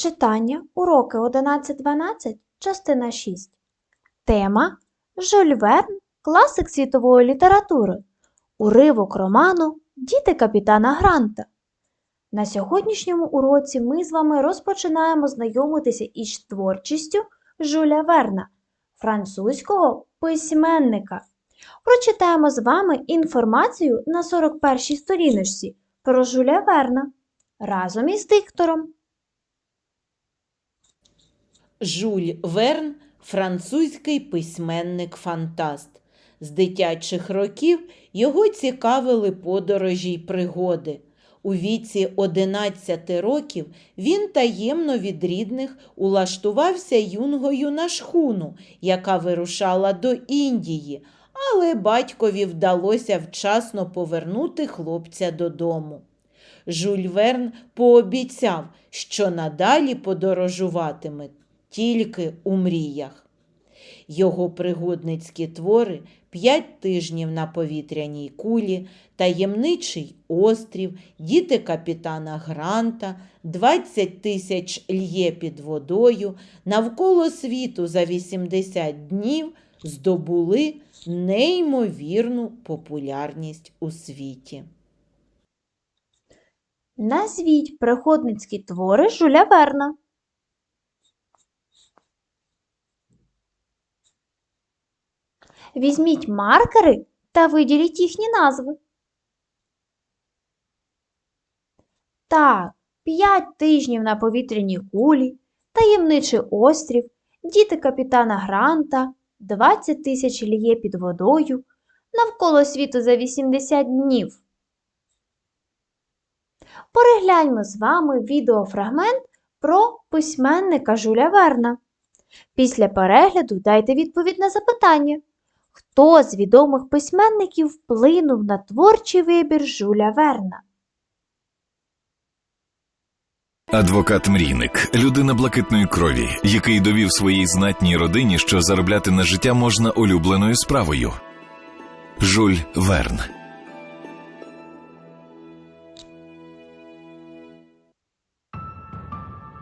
Читання уроки 11-12, частина 6. Тема Жюль Верн, класик світової літератури. Уривок роману Діти капітана Гранта. На сьогоднішньому уроці ми з вами розпочинаємо знайомитися із творчістю Жюля Верна, французького письменника. Прочитаємо з вами інформацію на 41-й сторіночці про Жюля Верна разом із диктором. Жюль Верн французький письменник-фантаст. З дитячих років його цікавили подорожі й пригоди. У віці 11 років він таємно від рідних улаштувався юнгою на шхуну, яка вирушала до Індії, але батькові вдалося вчасно повернути хлопця додому. Жюль Верн пообіцяв, що надалі подорожуватиме тільки у мріях. Його пригодницькі твори П'ять тижнів на повітряній кулі, таємничий острів, діти капітана Гранта, 20 тисяч льє під водою, навколо світу за 80 днів здобули неймовірну популярність у світі. Назвіть пригодницькі твори Жюля Верна. Візьміть маркери та виділіть їхні назви. Так, п'ять тижнів на повітряній кулі, таємничий острів, діти капітана Гранта, 20 тисяч ліє під водою, навколо світу за 80 днів. Перегляньмо з вами відеофрагмент про письменника Жюля Верна. Після перегляду дайте відповідь на запитання. Хто з відомих письменників вплинув на творчий вибір Жуля Верна? Адвокат мрійник, людина блакитної крові, який довів своїй знатній родині, що заробляти на життя можна улюбленою справою. Жуль Верн.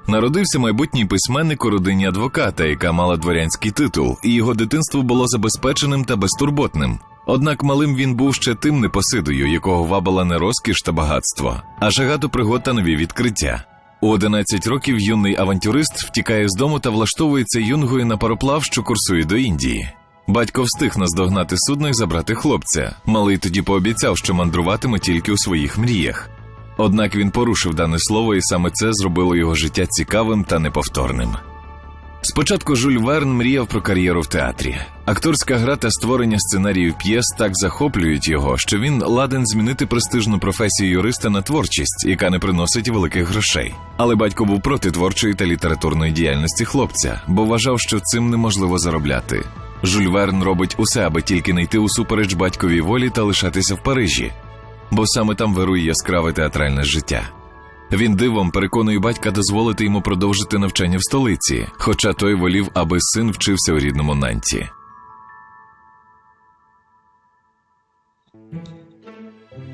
Народився майбутній письменник у родині адвоката, яка мала дворянський титул, і його дитинство було забезпеченим та безтурботним. Однак малим він був ще тим непосидою, якого вабила не розкіш та багатство, а жага до пригод та нові відкриття. У 11 років юний авантюрист втікає з дому та влаштовується юнгою на пароплав, що курсує до Індії. Батько встиг наздогнати судно і забрати хлопця. Малий тоді пообіцяв, що мандруватиме тільки у своїх мріях. Однак він порушив дане слово, і саме це зробило його життя цікавим та неповторним. Спочатку Жюль Верн мріяв про кар'єру в театрі. Акторська гра та створення сценаріїв п'єс так захоплюють його, що він ладен змінити престижну професію юриста на творчість, яка не приносить великих грошей. Але батько був проти творчої та літературної діяльності хлопця, бо вважав, що цим неможливо заробляти. Жюль Верн робить усе, аби тільки не йти усупереч батьковій волі та лишатися в Парижі, бо саме там вирує яскраве театральне життя. Він дивом переконує батька дозволити йому продовжити навчання в столиці, хоча той волів, аби син вчився у рідному Нанті.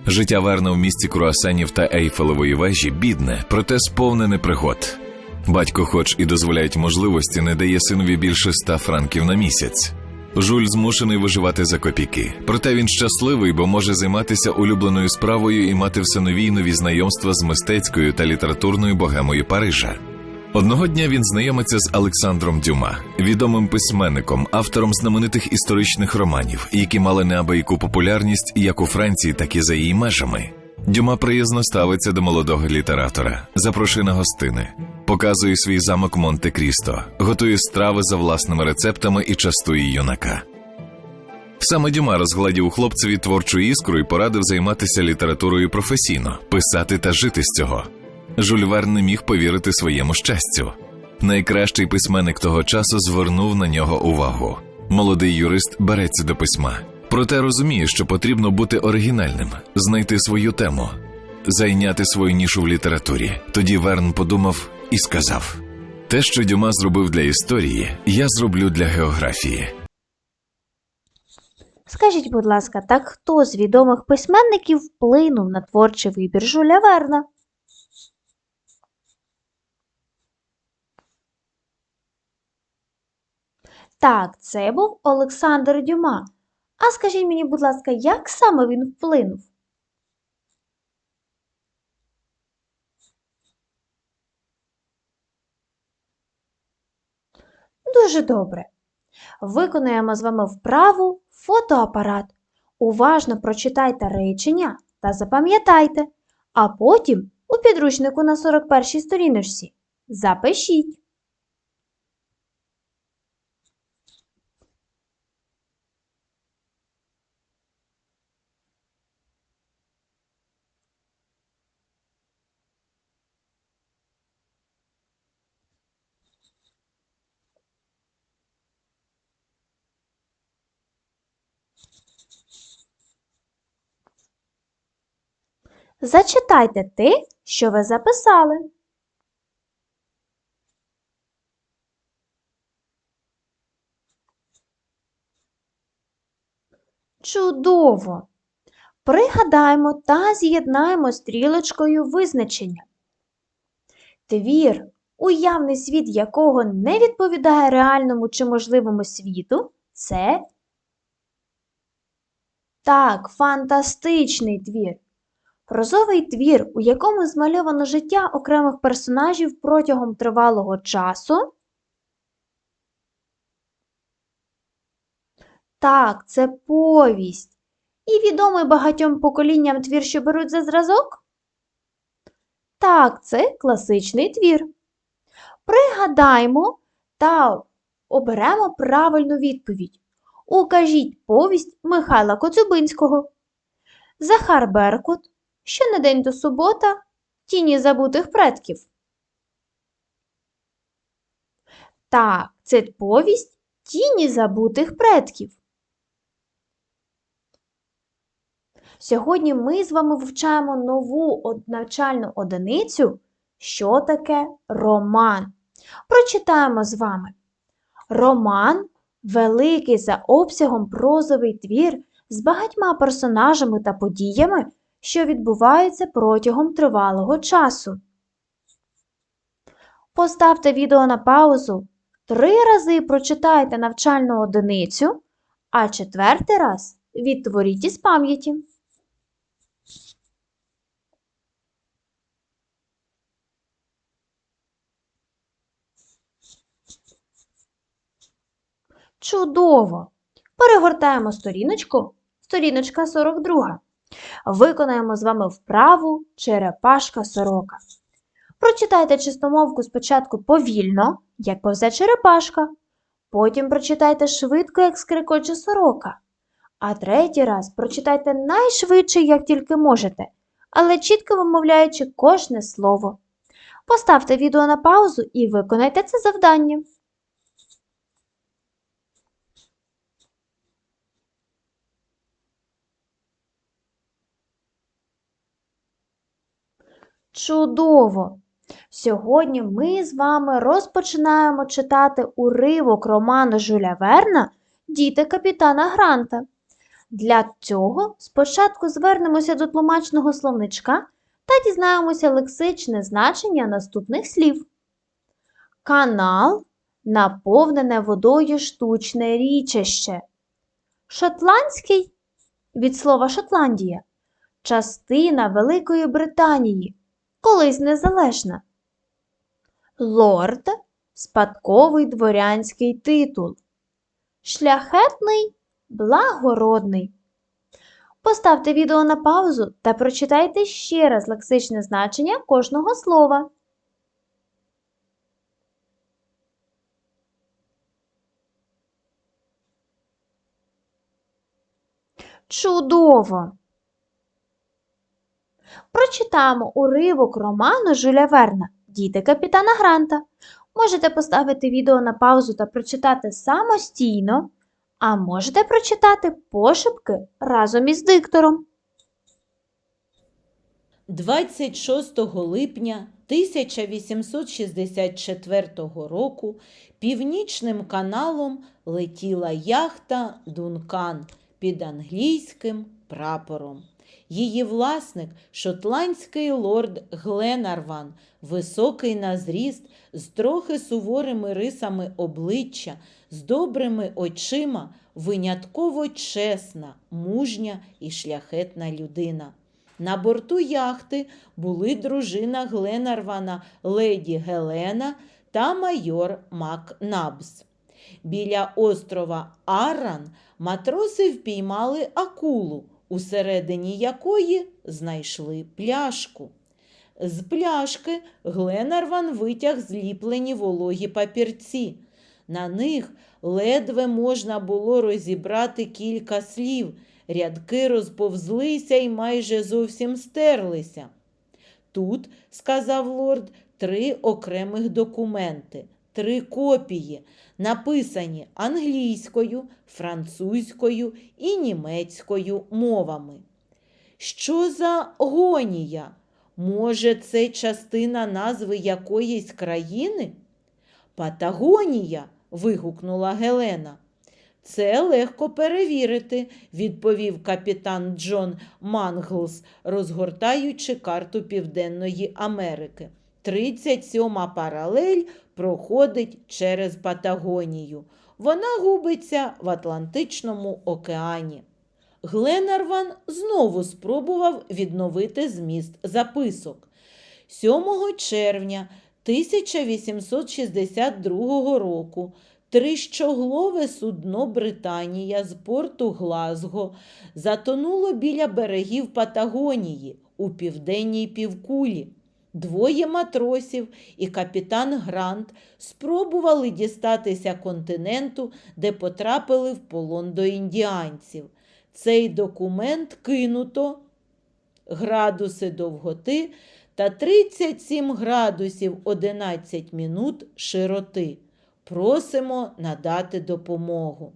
Життя Верна в місті Круасанів та Ейфелевої вежі бідне, проте сповнене пригод. Батько, хоч і дозволяють можливості, не дає синові більше ста франків на місяць. Жуль змушений виживати за копійки. Проте він щасливий, бо може займатися улюбленою справою і мати все нові й нові знайомства з мистецькою та літературною богемою Парижа. Одного дня він знайомиться з Олександром Дюма, відомим письменником, автором знаменитих історичних романів, які мали неабияку популярність як у Франції, так і за її межами. Дюма приязно ставиться до молодого літератора, запрошує на гостини, показує свій замок Монте-Крісто, готує страви за власними рецептами і частує юнака. Саме Дюма розгладів хлопцеві творчу іскру і порадив займатися літературою професійно, писати та жити з цього. Жюль Верн не міг повірити своєму щастю. Найкращий письменник того часу звернув на нього увагу. Молодий юрист береться до письма, Проте розумію, що потрібно бути оригінальним, знайти свою тему, зайняти свою нішу в літературі. Тоді Верн подумав і сказав: те, що Дюма зробив для історії, я зроблю для географії. Скажіть, будь ласка, так хто з відомих письменників вплинув на творчий вибір Жуля Верна? Так, це був Олександр Дюма. А скажіть мені, будь ласка, як саме він вплинув? Дуже добре. Виконуємо з вами вправу фотоапарат. Уважно прочитайте речення та запам'ятайте, а потім у підручнику на 41 й сторіночці запишіть. Зачитайте те, що ви записали. Чудово! Пригадаємо та з'єднаємо стрілочкою визначення. Твір, уявний світ якого не відповідає реальному чи можливому світу, це так, фантастичний твір. Прозовий твір, у якому змальовано життя окремих персонажів протягом тривалого часу. Так, це повість. І відомий багатьом поколінням твір, що беруть за зразок? Так, це класичний твір. Пригадаймо та оберемо правильну відповідь. Укажіть повість Михайла Коцюбинського. Захар Беркут. Що на день до субота тіні забутих предків. Так, це повість Тіні забутих предків. Сьогодні ми з вами вивчаємо нову навчальну одиницю, що таке роман. Прочитаємо з вами. Роман великий за обсягом прозовий твір з багатьма персонажами та подіями, що відбуваються протягом тривалого часу. Поставте відео на паузу, три рази прочитайте навчальну одиницю, а четвертий раз відтворіть із пам'яті. Чудово! Перегортаємо сторіночку, сторіночка 42. Виконаємо з вами вправу черепашка сорока. Прочитайте чистомовку спочатку повільно, як повзе черепашка. Потім прочитайте швидко, як скрикоче сорока. А третій раз прочитайте найшвидше, як тільки можете, але чітко вимовляючи кожне слово. Поставте відео на паузу і виконайте це завдання. Чудово! Сьогодні ми з вами розпочинаємо читати уривок роману Жюля Верна Діти капітана Гранта. Для цього спочатку звернемося до тлумачного словничка та дізнаємося лексичне значення наступних слів. Канал наповнене водою штучне річище. Шотландський від слова Шотландія. Частина Великої Британії колись незалежна. Лорд спадковий дворянський титул. Шляхетний благородний. Поставте відео на паузу та прочитайте ще раз лексичне значення кожного слова. Чудово! Прочитаємо уривок роману Жюля Верна Діти капітана Гранта. Можете поставити відео на паузу та прочитати самостійно, а можете прочитати пошепки разом із диктором. 26 липня 1864 року північним каналом летіла яхта Дункан під англійським прапором. Її власник шотландський лорд Гленарван, високий на зріст, з трохи суворими рисами обличчя, з добрими очима, винятково чесна, мужня і шляхетна людина. На борту яхти були дружина Гленарвана леді Гелена та майор Макнабс. Біля острова Арран матроси впіймали акулу, усередині якої знайшли пляшку. З пляшки Гленарван витяг зліплені вологі папірці. На них ледве можна було розібрати кілька слів, рядки розповзлися і майже зовсім стерлися. Тут, сказав лорд, три окремих документи, три копії, написані англійською, французькою і німецькою мовами. Що за гонія? Може, це частина назви якоїсь країни? Патагонія. вигукнула Гелена. Це легко перевірити, відповів капітан Джон Манглс, розгортаючи карту Південної Америки. 37 паралель проходить через Патагонію. Вона губиться в Атлантичному океані. Гленарван знову спробував відновити зміст записок. 7 червня 1862 року трищоглове судно Британія з порту Глазго затонуло біля берегів Патагонії у південній півкулі. Двоє матросів і капітан Грант спробували дістатися континенту, де потрапили в полон до індіанців. Цей документ кинуто градуси довготи та 37 градусів 11 мінут широти. Просимо надати допомогу.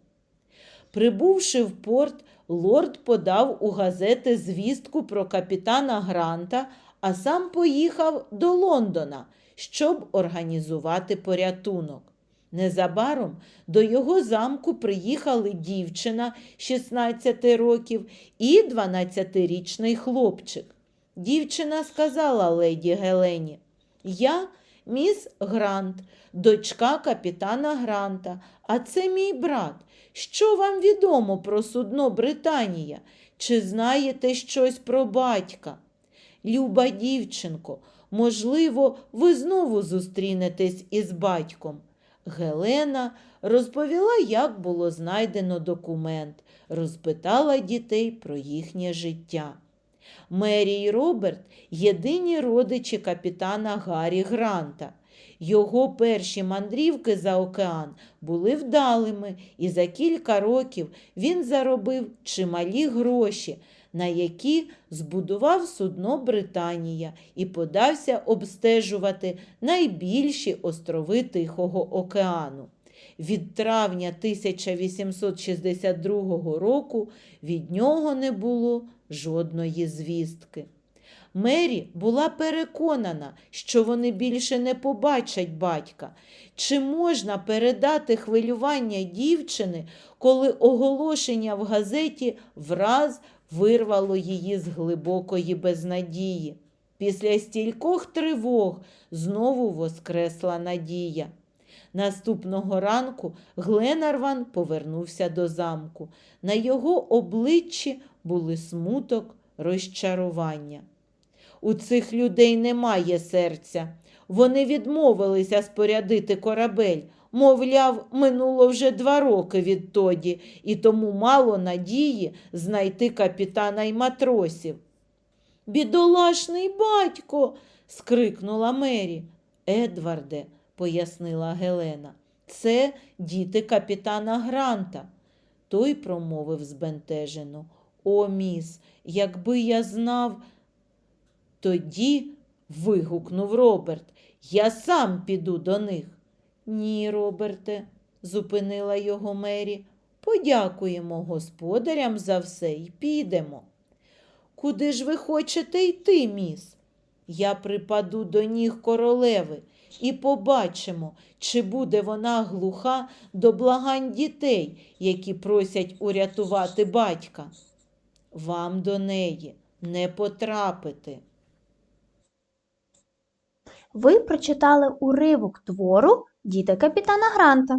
Прибувши в порт, лорд подав у газети звістку про капітана Гранта, а сам поїхав до Лондона, щоб організувати порятунок. Незабаром до його замку приїхали дівчина 16 років і 12-річний хлопчик. Дівчина сказала леді Гелені, я міс Грант, дочка капітана Гранта, а це мій брат. Що вам відомо про судно Британія? Чи знаєте щось про батька? Люба дівчинко, можливо, ви знову зустрінетесь із батьком. Гелена розповіла, як було знайдено документ, розпитала дітей про їхнє життя. Мері й Роберт єдині родичі капітана Гаррі Гранта. Його перші мандрівки за океан були вдалими, і за кілька років він заробив чималі гроші, на які збудував судно Британія і подався обстежувати найбільші острови Тихого океану. Від травня 1862 року від нього не було жодної звістки. Мері була переконана, що вони більше не побачать батька. Чи можна передати хвилювання дівчини, коли оголошення в газеті враз вирвало її з глибокої безнадії? Після стількох тривог знову воскресла надія. Наступного ранку Гленарван повернувся до замку. На його обличчі були смуток, розчарування. У цих людей немає серця. Вони відмовилися спорядити корабель. Мовляв, минуло вже два роки відтоді, і тому мало надії знайти капітана й матросів. Бідолашний батько. скрикнула Мері. Едварде, пояснила Гелена, це діти капітана Гранта. Той промовив збентежено. О, міс, якби я знав. Тоді вигукнув Роберт. Я сам піду до них. Ні, Роберте, зупинила його Мері. Подякуємо господарям за все і підемо. Куди ж ви хочете йти, міс? Я припаду до ніг королеви і побачимо, чи буде вона глуха до благань дітей, які просять урятувати батька. Вам до неї, не потрапити. Ви прочитали уривок твору Діти капітана Гранта.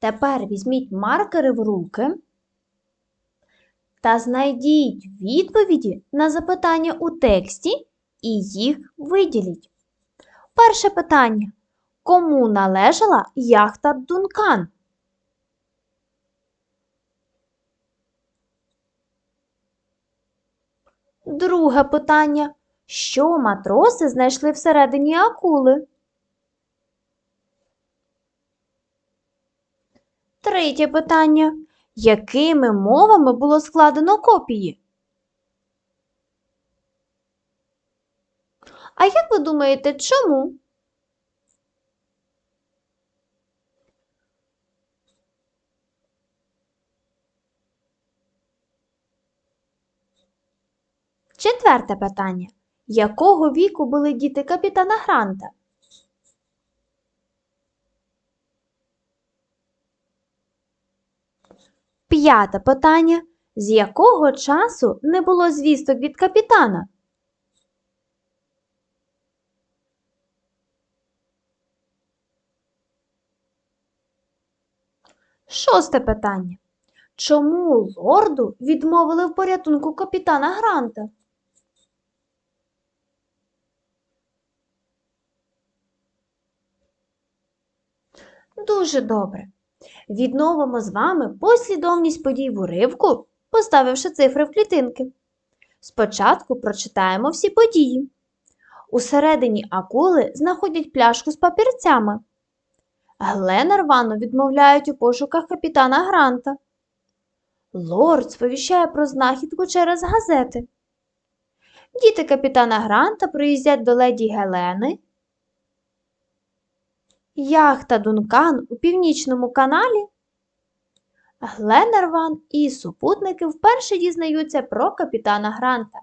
Тепер візьміть маркери в руки та знайдіть відповіді на запитання у тексті і їх виділіть. Перше питання. Кому належала яхта Дункан? Друге питання. Що матроси знайшли всередині акули? Третє питання. Якими мовами було складено копії? А як ви думаєте, чому? Четверте питання. Якого віку були діти капітана Гранта? П'яте питання. З якого часу не було звісток від капітана? Шосте питання. Чому лорду відмовили в порятунку капітана Гранта? Дуже добре. Відновимо з вами послідовність подій в уривку, поставивши цифри в клітинки. Спочатку прочитаємо всі події. Усередині акули знаходять пляшку з папірцями. Гленарвану відмовляють у пошуках капітана Гранта. Лорд сповіщає про знахідку через газети. Діти капітана Гранта приїздять до леді Гелени. Яхта Дункан у північному каналі. Гленарван і супутники вперше дізнаються про капітана Гранта.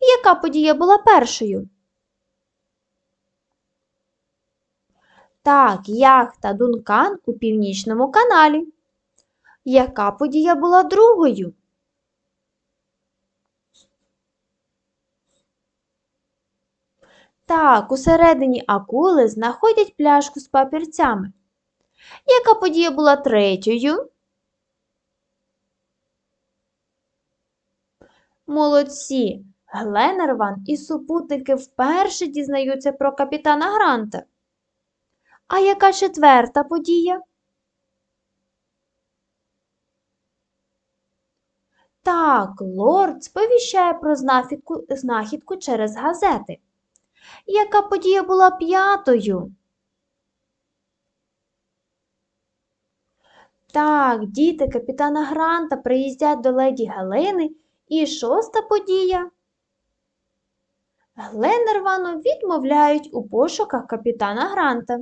Яка подія була першою? Так, яхта Дункан у північному каналі. Яка подія була другою? Так, усередині акули знаходять пляшку з папірцями. Яка подія була третьою? Молодці! Гленерван і супутники вперше дізнаються про капітана Гранта. А яка четверта подія? Так, лорд сповіщає про знахідку, через газети. Яка подія була п'ятою? Так, діти капітана Гранта приїздять до леді Галини. І шоста подія. Гленнервану відмовляють у пошуках капітана Гранта.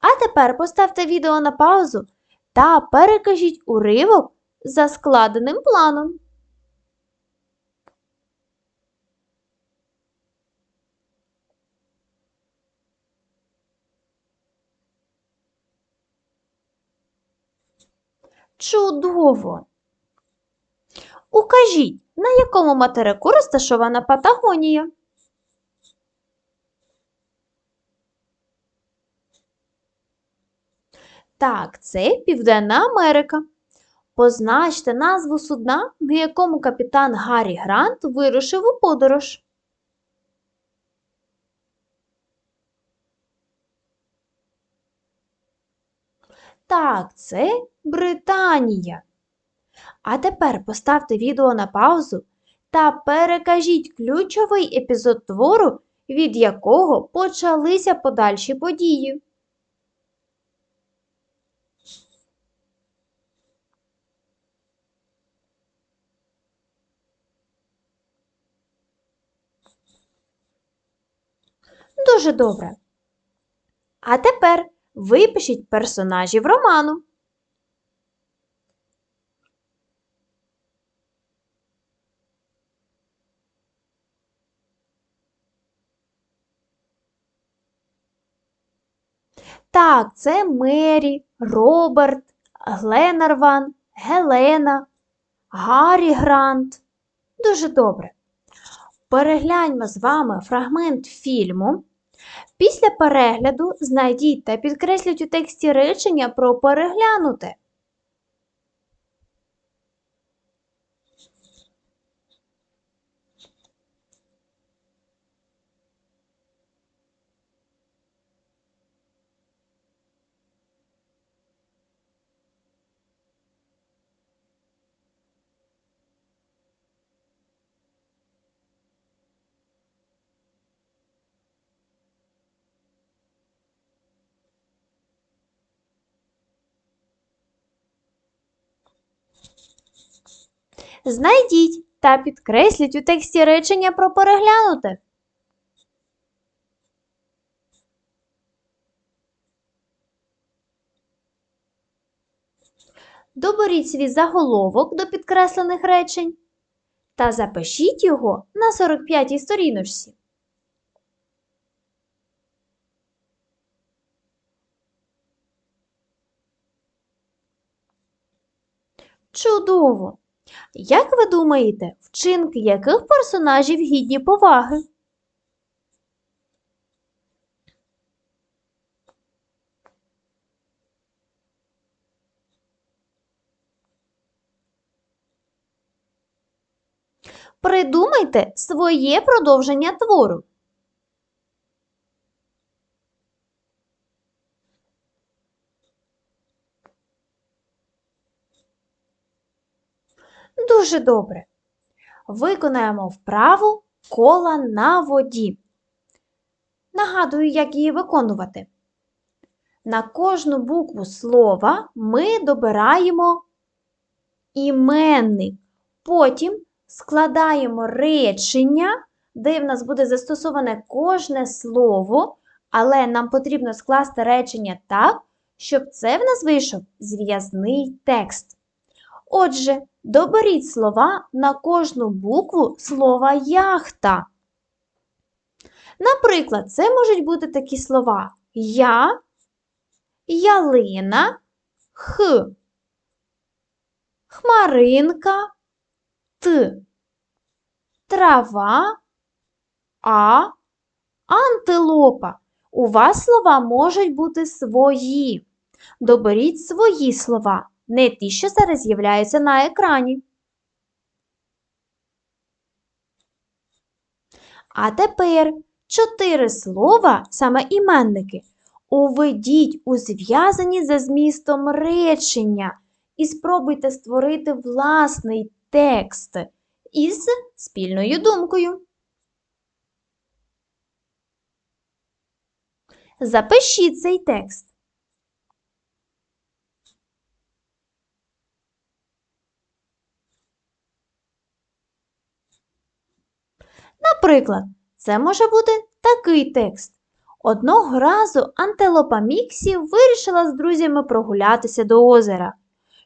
А тепер поставте відео на паузу та перекажіть уривок за складеним планом. Чудово! Укажіть, на якому материку розташована Патагонія? Так, це Південна Америка. Позначте назву судна, на якому капітан Гаррі Грант вирушив у подорож. Так, це Британія. А тепер поставте відео на паузу та перекажіть ключовий епізод твору, від якого почалися подальші події. Дуже добре. А тепер випишіть персонажів роману. Так, це Мері, Роберт, Гленарван, Гелена, Гаррі Грант. Дуже добре. Перегляньмо з вами фрагмент фільму. Після перегляду знайдіть та підкресліть у тексті речення про переглянуте. Знайдіть та підкресліть у тексті речення про переглянуте. Доберіть свій заголовок до підкреслених речень та запишіть його на 45-й сторіночці. Чудово! Як ви думаєте, вчинки яких персонажів гідні поваги? Придумайте своє продовження твору. Дуже добре. Виконаємо вправу кола на воді. Нагадую, як її виконувати. На кожну букву слова ми добираємо іменник. Потім складаємо речення, де в нас буде застосоване кожне слово, але нам потрібно скласти речення так, щоб це в нас вийшов зв'язний текст. Отже, доберіть слова на кожну букву слова яхта. Наприклад, це можуть бути такі слова я, ялина, х, хмаринка, т, трава, а, антилопа. У вас слова можуть бути свої. Доберіть свої слова, не ті, що зараз з'являються на екрані. А тепер чотири слова, саме іменники, уведіть у зв'язані за змістом речення і спробуйте створити власний текст із спільною думкою. Запишіть цей текст. Наприклад, це може бути такий текст. Одного разу антилопа Міксі вирішила з друзями прогулятися до озера.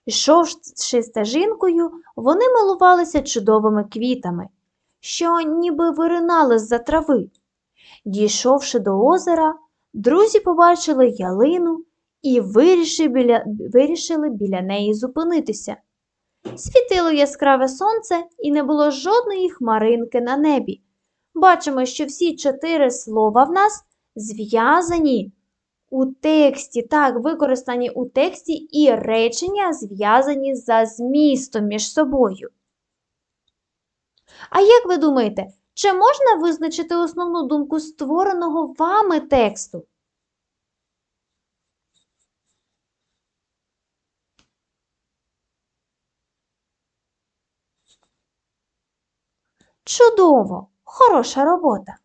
Йшовши стежинкою, вони милувалися чудовими квітами, що ніби виринали з-за трави. Дійшовши до озера, друзі побачили ялину і вирішили біля, вирішили біля неї зупинитися. Світило яскраве сонце і не було жодної хмаринки на небі. Бачимо, що всі чотири слова в нас зв'язані у тексті, так, використані у тексті і речення зв'язані за змістом між собою. А як ви думаєте, чи можна визначити основну думку створеного вами тексту? Чудово! Хороша робота!